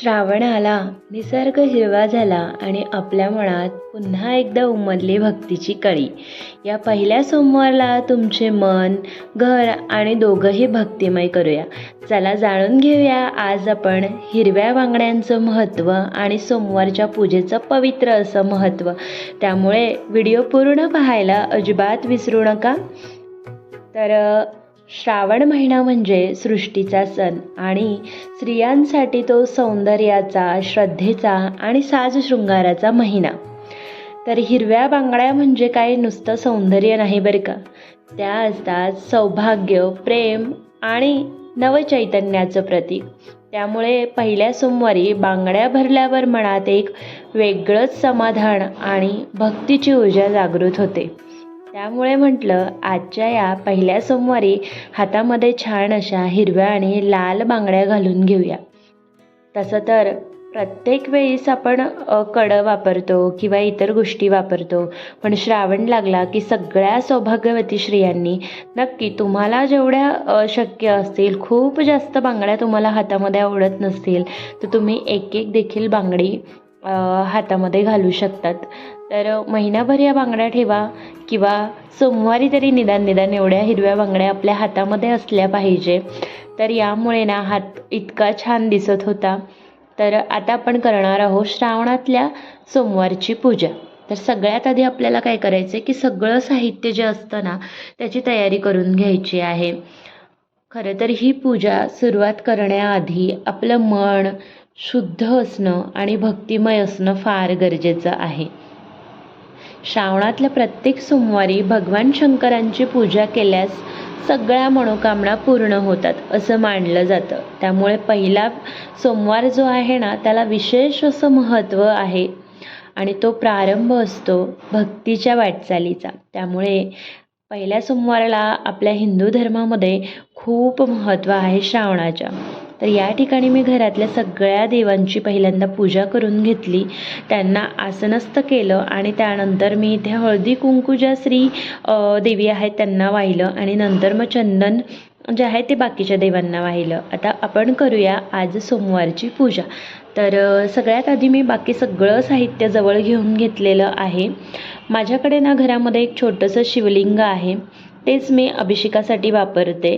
श्रावण आला निसर्ग हिरवा झाला आणि आपल्या मनात पुन्हा एकदा उमरली भक्तीची कळी. या पहिल्या सोमवारला तुमचे मन घर आणि दोघंही भक्तिमय करूया. चला जाणून घेऊया आज आपण हिरव्या बांगड्यांचं महत्त्व आणि सोमवारच्या पूजेचं पवित्र असं महत्त्व. त्यामुळे व्हिडिओ पूर्ण पाहायला अजिबात विसरू नका. तर श्रावण महिना म्हणजे सृष्टीचा सण आणि स्त्रियांसाठी तो सौंदर्याचा श्रद्धेचा आणि साज शृंगाराचा महिना. तर हिरव्या बांगड्या म्हणजे काय? नुसतं सौंदर्य नाही बरं का? त्या असतात सौभाग्य प्रेम आणि नवचैतन्याचं प्रतीक. त्यामुळे पहिल्या सोमवारी बांगड्या भरल्यावर मनात एक वेगळंच समाधान आणि भक्तीची ऊर्जा जागृत होते. त्यामुळे म्हटलं आजच्या या पहिल्या सोमवारी हातामध्ये छान अशा हिरव्या आणि लाल बांगड्या घालून घेऊया. तसं तर प्रत्येक वेळेस आपण कडं वापरतो किंवा इतर गोष्टी वापरतो पण श्रावण लागला की सगळ्या सौभाग्यवती स्त्रियांनी नक्की तुम्हाला जेवढ्या शक्य असतील खूप जास्त बांगड्या तुम्हाला हातामध्ये आवडत नसतील तर तुम्ही एक एक देखील बांगडी हातामध्ये घालू शकतात. तर महिनाभर या बांगड्या ठेवा किंवा सोमवारी तरी निदान निदान एवढ्या हिरव्या बांगड्या आपल्या हातामध्ये असल्या पाहिजे. तर यामुळे ना हात इतका छान दिसत होता. तर आता आपण करणार आहोत श्रावणातल्या सोमवारची पूजा. तर सगळ्यात आधी आपल्याला काय करायचं आहे की सगळं साहित्य जे असतं ना त्याची तयारी करून घ्यायची आहे. खरं तर ही पूजा सुरुवात करण्याआधी आपलं मन शुद्ध असणं आणि भक्तिमय असणं फार गरजेचं आहे. श्रावणातल्या प्रत्येक सोमवारी भगवान शंकरांची पूजा केल्यास सगळ्या मनोकामना पूर्ण होतात असं मानलं जातं. त्यामुळे पहिला सोमवार जो आहे ना त्याला विशेष असं महत्त्व आहे आणि तो प्रारंभ असतो भक्तीच्या वाटचालीचा. त्यामुळे पहिल्या सोमवाराला आपल्या हिंदू धर्मामध्ये खूप महत्त्व आहे श्रावणाच्या. तर या ठिकाणी मी घरातल्या सगळ्या देवांची पहिल्यांदा पूजा करून घेतली. त्यांना आसनस्थ केलं आणि त्यानंतर मी इथे हळदी कुंकू ज्या श्री देवी आहेत त्यांना वाहिलं आणि नंतर मग चंदन जे आहे ते बाकीच्या देवांना वाहिलं. आता आपण करूया आज सोमवारची पूजा. तर सगळ्यात आधी मी बाकी सगळं साहित्य जवळ घेऊन घेतलेलं आहे. माझ्याकडे ना घरामध्ये एक छोटंसं शिवलिंग आहे. तेच मी अभिषेकासाठी वापरते.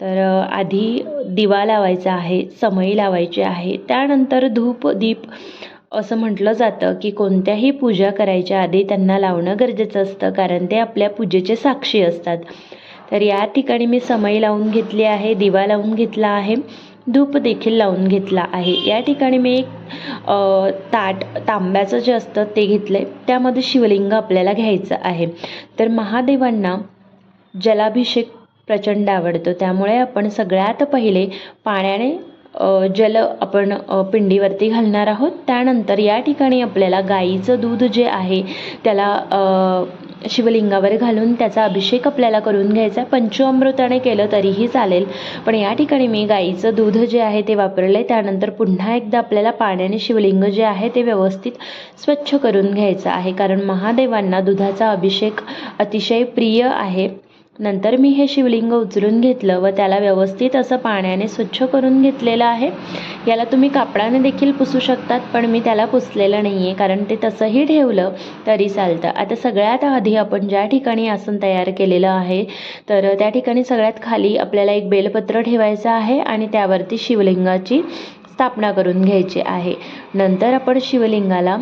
तर आधी दिवा लावायचा आहे समई लावायची आहे. त्यानंतर धूप दीप असं म्हटलं जातं की कोणत्याही पूजा करायच्या आधी त्यांना लावणं गरजेचं असतं कारण ते आपल्या पूजेचे साक्षी असतात. तर या ठिकाणी मी समई लावून घेतली आहे दिवा लावून घेतला आहे धूप देखील लावून घेतला आहे. या ठिकाणी मी एक ताट तांब्याचं जे असतं ते घेतलं आहे त्यामध्ये शिवलिंग आपल्याला घ्यायचं आहे. तर महादेवांना जलाभिषेक प्रचंड आवडतो. त्यामुळे आपण सगळ्यात पहिले पाण्याने जल आपण पिंडीवरती घालणार आहोत. त्यानंतर या ठिकाणी आपल्याला गाईचं दूध जे आहे त्याला शिवलिंगावर घालून त्याचा अभिषेक आपल्याला करून घ्यायचा. पंचअमृताने केलं तरीही चालेल. पण या ठिकाणी मी गाईचं दूध जे आहे ते वापरलं आहे त्यानंतर पुन्हा एकदा आपल्याला पाण्याने शिवलिंग जे आहे ते व्यवस्थित स्वच्छ करून घ्यायचं आहे. कारण महादेवांना दुधाचा अभिषेक अतिशय प्रिय आहे. नंतर मी हे शिवलिंग उचलून घेतलं व त्याला व्यवस्थित असं पाण्याने स्वच्छ करून घेतलेलं आहे. याला तुम्ही कापडाने देखील पुसू शकतात पण मी त्याला पुसलेलं नाही आहे कारण ते तसंही ठेवलं तरी चालतं. आता सगळ्यात आधी आपण ज्या ठिकाणी आसन तयार केलेलं आहे तर त्या ठिकाणी सगळ्यात खाली आपल्याला एक बेलपत्र ठेवायचं आहे आणि त्यावरती शिवलिंगाची स्थापना करून घ्यायची आहे. नंतर आपण शिवलिंगाला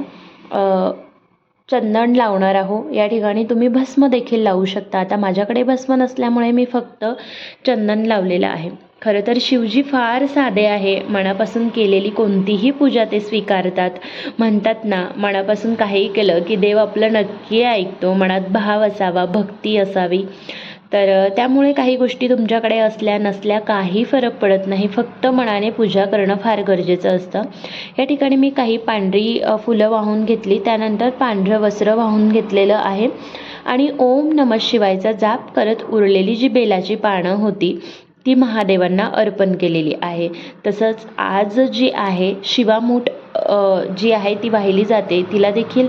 चंदन लावणार आहो. या ठिकाणी तुम्ही भस्म देखील लावू शकता. आता माझ्याकडे भस्म नसल्यामुळे मी फक्त चंदन लावलेलं आहे. खरं तर शिवजी फार साधे आहे. मनापासून केलेली कोणतीही पूजा ते स्वीकारतात. म्हणतात ना मनापासून काहीही केलं की देव आपलं नक्की ऐकतो. मनात भाव असावा भक्ती असावी. तर त्यामुळे काही गोष्टी तुमच्याकडे असल्या नसल्या काही फरक पडत नाही. फक्त मनाने पूजा करणं फार गरजेचं असतं. या ठिकाणी मी काही पांढरी फुलं वाहून घेतली. त्यानंतर पांढरं वस्त्र वाहून घेतलेलं आहे. आणि ओम नमः शिवायचा जाप करत उरलेली जी बेलाची पानं होती ती महादेवांना अर्पण केलेली आहे. तसंच आज जी आहे शिवामूठ जी आहे ती वाहिली जाते. तिला देखील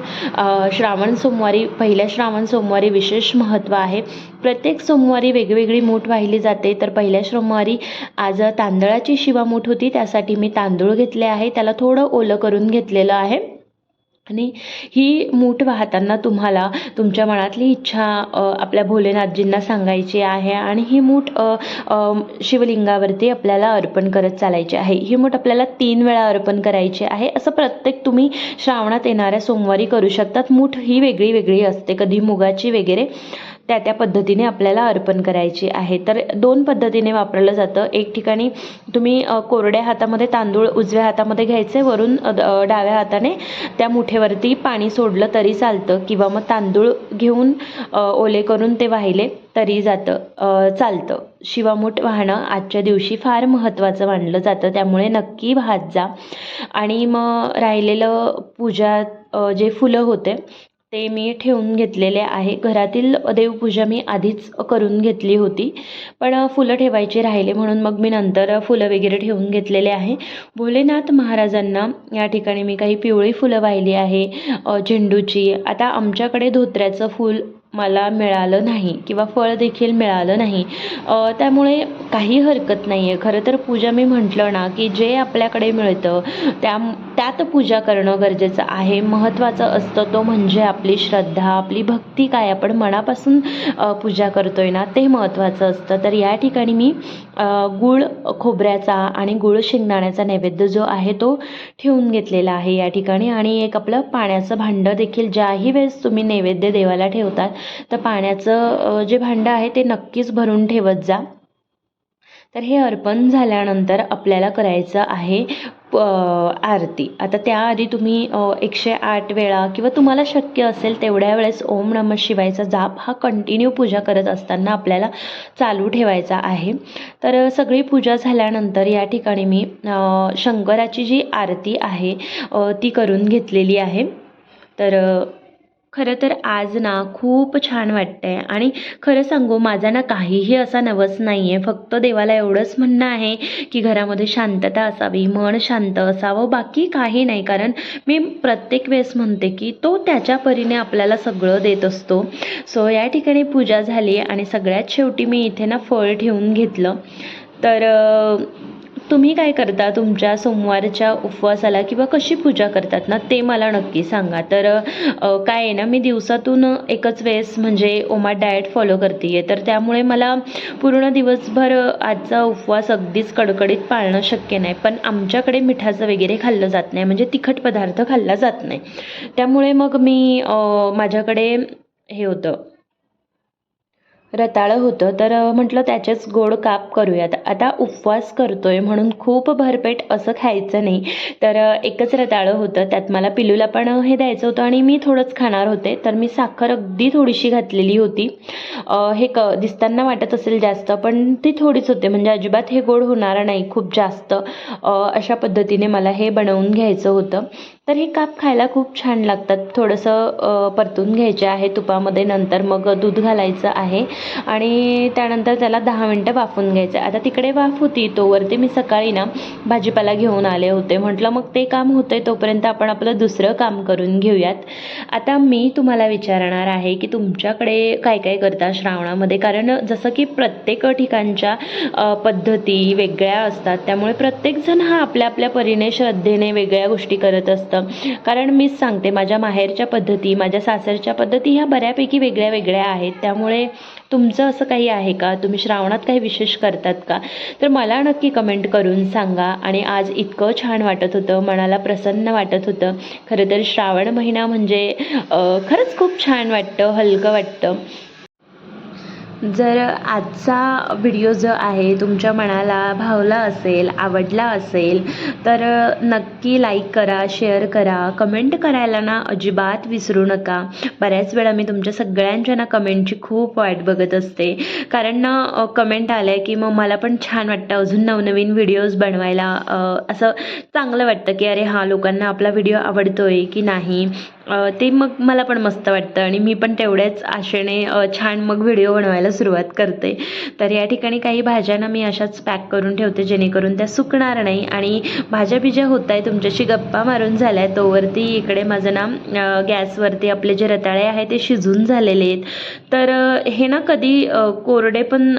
श्रावण सोमवारी पहिल्या श्रावण सोमवारी विशेष महत्त्व आहे. प्रत्येक सोमवारी वेगवेगळी मूठ वाहिली जाते. तर पहिल्या सोमवारी आज तांदळाची शिवामूठ होती. त्यासाठी मी तांदूळ घेतले आहे. त्याला थोडं ओलं करून घेतलेलं आहे. आणि ही मूठ वाहताना तुम्हाला तुमच्या मनातली इच्छा आपल्या भोलेनाथजींना सांगायची आहे आणि ही मूठ शिवलिंगावरती आपल्याला अर्पण करत चालायची आहे. ही मूठ आपल्याला तीन वेळा अर्पण करायची आहे. असं प्रत्येक तुम्ही श्रावणात येणाऱ्या सोमवारी करू शकतात. मूठ ही वेगळी वेगळी असते. कधी मुगाची वगैरे त्या त्या पद्धतीने आपल्याला अर्पण करायची आहे. तर दोन पद्धतीने वापरलं जातं. एक ठिकाणी तुम्ही कोरड्या हातामध्ये तांदूळ उजव्या हातामध्ये घ्यायचे वरून द- डाव्या हाताने त्या मुठेवरती पाणी सोडलं तरी चालतं किंवा मग तांदूळ घेऊन ओले करून ते वाहिले तरी जातं चालतं. शिवामूठ वाहणं आजच्या दिवशी फार महत्त्वाचं मानलं जातं. त्यामुळे नक्की वाहत जा. आणि मग राहिलेलं पूजा जे फुलं होते ते मी ठेवून घेतलेले आहे. घरातील देवपूजा मी आधीच करून घेतली होती. पण फुलं ठेवायची राहिले म्हणून मग मी नंतर फुलं वगैरे ठेवून घेतलेले आहे. भोलेनाथ महाराजांना या ठिकाणी मी काही पिवळी फुलं वाहिली आहे. झेंडूची. आता आमच्याकडे धोत्र्याचं फूल मला मिळालं नाही किंवा फळ देखील मिळालं नाही. त्यामुळे काही हरकत नाही आहे खरं तर पूजा मी म्हटलं ना की जे आपल्याकडे मिळतं त्या त्यात पूजा करणं गरजेचं आहे. महत्त्वाचं असतं तो म्हणजे आपली श्रद्धा आपली भक्ती काय आपण मनापासून पूजा पूजा करतोय ना ते महत्त्वाचं असतं. तर या ठिकाणी मी गुळ गूळ खोबऱ्याचा आणि गूळ शेंगदाण्याचा नैवेद्य जो आहे तो ठेवून घेतलेला आहे या ठिकाणी. आणि एक आपलं पाण्याचं भांडं देखील ज्याही वेळेस तुम्ही नैवेद्य देवाला ठेवतात तर पाण्याचं जे भांडं आहे ते नक्कीच भरून ठेवत जा. तर हे अर्पण झाल्यानंतर आपल्याला करायचं आहे प आरती. आता त्याआधी तुम्ही एकशे आठ वेळा किंवा तुम्हाला शक्य असेल तेवढ्या वेळेस ओम नम शिवायचा जाप हा कंटिन्यू पूजा करत असताना आपल्याला चालू ठेवायचा आहे. तर सगळी पूजा झाल्यानंतर या ठिकाणी मी शंकराची जी आरती आहे ती करून घेतलेली आहे. तर खरं तर आज ना खूप छान वाटतंय. आणि खरं सांगू माझा ना काहीही असा नवस नाही आहे फक्त देवाला एवढंच म्हणणं आहे की घरामध्ये शांतता असावी मन शांत असावं. बाकी काही नाही. कारण मी प्रत्येक वेळेस म्हणते की तो त्याच्या परीने आपल्याला सगळं देत असतो. सो या ठिकाणी पूजा झाली आणि सगळ्यात शेवटी मी इथे ना फळ ठेवून घेतलं. तर तुम्ही काय करता? तुमच्या सोमवारच्या उपवासाला किंवा कशी पूजा करतात ना ते मला नक्की सांगा. तर काय आहे ना मी दिवसातून एकच वेळेस म्हणजे ओमा डाएट फॉलो करते आहे तर त्यामुळे मला पूर्ण दिवसभर आजचा उपवास अगदीच कडकडीत पाळणं शक्य नाही. पण आमच्याकडे मिठाचं वगैरे खाल्लं जात नाही. म्हणजे तिखट पदार्थ खाल्ला जात नाही. त्यामुळे मग मी माझ्याकडे हे होतं. रताळं होतं तर म्हटलं त्याचेच गोड काप करूयात. आता उपवास करतोय म्हणून खूप भरपेट असं खायचं नाही. तर एकच रताळं होतं त्यात मला पिलूला पण हे द्यायचं होतं आणि मी थोडंच खाणार होते. तर मी साखर अगदी थोडीशी घातलेली होती. हे क दिसताना वाटत असेल जास्त पण ती थोडीच होते. म्हणजे अजिबात हे गोड होणार नाही खूप जास्त. अशा पद्धतीने मला हे बनवून घ्यायचं होतं. तर हे काप खायला खूप छान लागतात. थोडंसं परतून घ्यायचे आहे तुपामध्ये नंतर मग दूध घालायचं आहे. आणि त्यानंतर त्याला दहा मिनटं वाफून घ्यायचं. आता तिकडे वाफ होती तोवरती मी सकाळी ना भाजीपाला घेऊन आले होते. म्हटलं मग ते काम होतंय तोपर्यंत आपण आपलं दुसरं काम करून घेऊयात. आता मी तुम्हाला विचारणार आहे की तुमच्याकडे काय काय करता श्रावणामध्ये? कारण जसं की प्रत्येक ठिकाणच्या पद्धती वेगळ्या असतात. त्यामुळे प्रत्येकजण हा आपल्या आपल्या परीने श्रद्धेने वेगळ्या गोष्टी करत असतं. कारण मीच सांगते माझ्या माहेरच्या पद्धती माझ्या सासरच्या पद्धती ह्या बऱ्यापैकी वेगळ्या वेगळ्या आहेत. त्यामुळे तुमचं असं काही आहे का? तुम्ही श्रावणात काही विशेष करतात का? तर मला नक्की कमेंट करून सांगा. आणि आज इतकं छान वाटत होतं मनाला प्रसन्न वाटत होतं. खरं तर श्रावण महिना म्हणजे खरंच खूप छान वाटतं हलकं वाटतं. जर आजचा व्हिडिओ जो आहे तुमच्या मनाला भावला असेल आवडला असेल तर नक्की लाईक करा शेअर करा. कमेंट करायला ना अजिबात विसरू नका. बऱ्याच वेळा मी तुमच्या सगळ्यांच्या ना कमेंटची खूप वाट बघत असते. कारण ना कमेंट आल्या की मग मला पण छान वाटतं अजून नवनवीन व्हिडिओज बनवायला. असं चांगलं वाटतं की अरे हा लोकांना आपला व्हिडिओ आवडतोय की नाही? ते मग मला पण मस्त वाटतं आणि मी पण तेवढ्याच आशेने छान मग व्हिडिओ बनवायला सुरुवात करते. तर या ठिकाणी काही भाज्या ना मी अशाच पॅक करून ठेवते जेणेकरून त्या सुकणार नाही. आणि भाज्या बिज्या होत आहे तुमच्याशी गप्पा मारून झाल्या आहेत तोवरती इकडे माझं ना गॅसवरती आपले जे रताळे आहे ते शिजून झालेले आहेत. तर हे ना कधी कोरडे पण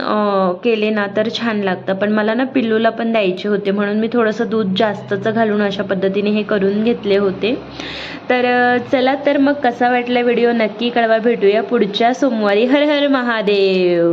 केले ना तर छान लागतं. पण मला ना पिल्लूला पण द्यायचे होते म्हणून मी थोडंसं दूध जास्तचं घालून अशा पद्धतीने हे करून घेतले होते. तर चल चला तर मग कसा वाटला व्हिडिओ नक्की कळवा. भेटूया पुढच्या सोमवारी. हर हर महादेव.